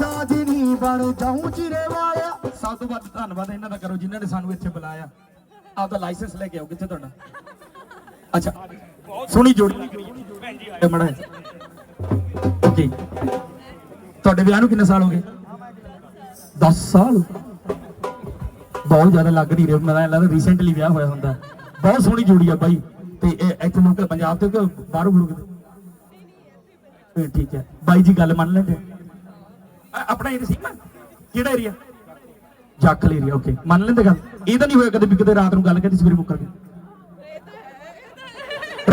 ਨਾਲੋਂ ਜਾਉਂ ਚਿਰੇ ਵਾਲਿਆ। ਸਭ ਤੋਂ ਵੱਧ ਧੰਨਵਾਦ ਇਹਨਾਂ ਦਾ ਕਰੋ ਜਿਨ੍ਹਾਂ ਨੇ ਸਾਨੂੰ ਇੱਥੇ ਬੁਲਾਇਆ। ਆਪਦਾ ਲਾਇਸੈਂਸ ਲੈ ਕੇ ਆਓ, ਕਿੱਥੇ ਤੁਹਾਡਾ? ਅੱਛਾ, ਸੋਹਣੀ ਜੋੜੀ। ਇਹ ਮੜਾ ਓਕੇ ਤੁਹਾਡੇ ਵਿਆਹ ਨੂੰ ਕਿੰਨੇ ਸਾਲ ਹੋ ਗਏ? 10 ਸਾਲ। ਬਹੁਤ ਜ਼ਿਆਦਾ ਲੱਗ ਨਹੀਂ ਰਿਹਾ। ਮੇਰਾ ਲੱਗਦਾ ਰੀਸੈਂਟਲੀ ਵਿਆਹ ਹੋਇਆ ਹੁੰਦਾ। ਬਹੁਤ ਸੋਹਣੀ ਜੋੜੀ ਆ ਬਾਈ। ਤੇ ਇਹ ਇੱਥੇ ਲੋਕ ਪੰਜਾਬ ਤੋਂ ਕਿ ਬਾਹਰੋਂ ਬੁਰੂ ਠੀਕ ਹੈ। ਬਾਈ ਜੀ, ਗੱਲ ਮੰਨ ਲੈਂਦੇ? ਆਪਣਾ ਏਰੀਆ ਸੀ ਨਾ ਕਿਹੜਾ ਏਰੀਆ ਜਾਖਲ ਏਰੀਆ ਓਕੇ ਮੰਨ ਲੈਂਦੇ ਗੱਲ? ਇਹ ਤਾਂ ਨਹੀਂ ਹੋਇਆ ਕਦੇ ਵੀ ਕਿਤੇ ਰਾਤ ਨੂੰ ਗੱਲ ਕਰੀ ਸਵੇਰੇ ਮੁੱਕਰ ਗਈ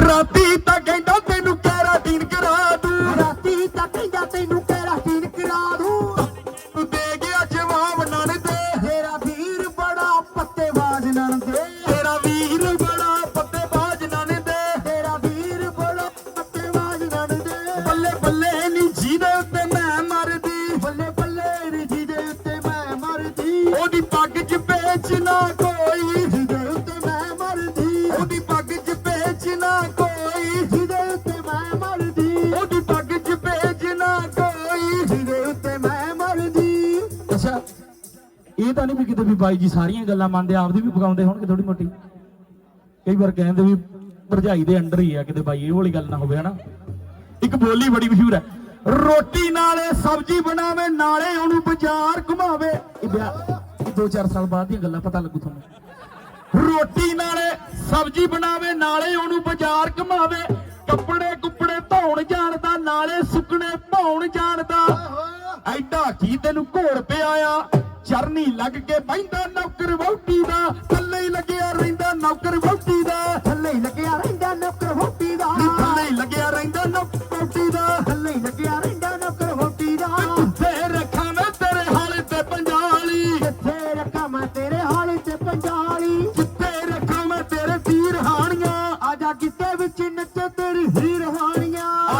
ਰਾਤੀ ਤਾਂ ਕਹਿੰਦਾ ਤੈਨੂੰ ਕੈਰਾਟੀਨ ਕਰਾ ਦੂੰ। ਰਾਤੀ ਤੱਕ ਜਾਂ ਤੈਨੂੰ ਵੇਚਣਾ ਕੋਈ ਜਿਹਦੇ ਉੱਤੇ ਮੈਂ ਮਰਦੀ। ਉਹਦੀ ਪੱਗ 'ਚ ਵੇਚਣਾ ਕੋਈ ਜਿਹਦੇ ਉੱਤੇ ਮੈਂ ਮਰਦੀ। ਉਹਦੀ ਪੱਗ 'ਚ ਵੇਚਣਾ ਕੋਈ ਜਿਹਦੇ ਉੱਤੇ ਮੈਂ ਮਰਦੀ। ਅੱਛਾ, ਇਹ ਤਾਂ ਨਹੀਂ ਵੀ ਕਿਤੇ ਵੀ ਬਾਈ ਜੀ ਸਾਰੀਆਂ ਗੱਲਾਂ ਮੰਨਦੇ, ਆਪਦੀ ਵੀ ਪਕਾਉਂਦੇ ਹੋਣਗੇ ਥੋੜੀ ਮੋਟੀ। ਕਈ ਵਾਰ ਕਹਿੰਦੇ ਵੀ ਭਰਜਾਈ ਦੇ ਅੰਡਰ ਹੀ ਆ ਕਿਤੇ ਬਾਈ, ਇਹ ਵਾਲੀ ਗੱਲ ਨਾ ਹੋਵੇ, ਹਨਾ? ਇੱਕ ਬੋਲੀ ਬੜੀ ਮਸ਼ਹੂਰ ਹੈ, ਰੋਟੀ ਨਾਲੇ ਸਬਜ਼ੀ ਬਣਾਵੇ, ਨਾਲੇ ਉਹਨੂੰ ਬਾਜ਼ਾਰ ਘੁਮਾਵੇ। ਇਹ ਵਿਆਹ ਇਹ ਦੋ ਚਾਰ ਸਾਲ ਬਾਅਦ ਦੀਆਂ ਗੱਲਾਂ ਪਤਾ ਲੱਗੂ ਤੁਹਾਨੂੰ। ਰੋਟੀ ਨਾਲੇ, ਸਬਜ਼ੀ ਬਣਾਵੇ, ਨਾਲੇ ਉਹਨੂੰ ਬਾਜ਼ਾਰ ਘੁਮਾਵੇ, ਕੱਪੜੇ ਕੁੱਪੜੇ ਧੋਣ ਜਾਣਦਾ, ਨਾਲੇ ਸੁੱਕਣੇ ਧੌਣ ਜਾਣਦਾ। ਐਡਾ ਕੀ ਤੈਨੂੰ ਘੋੜ ਪਿਆ ਆ? ਚਰਨੀ ਲੱਗ ਕੇ ਬੈਂਦਾ ਨੌਕਰ ਵਹੁਟੀ ਦਾ, ਥੱਲੇ ਹੀ ਲੱਗਿਆ ਵਿੱਚ ਨੱਚ ਤੇਰੀ ਹੀ ਰਹਾਣੀਆਂ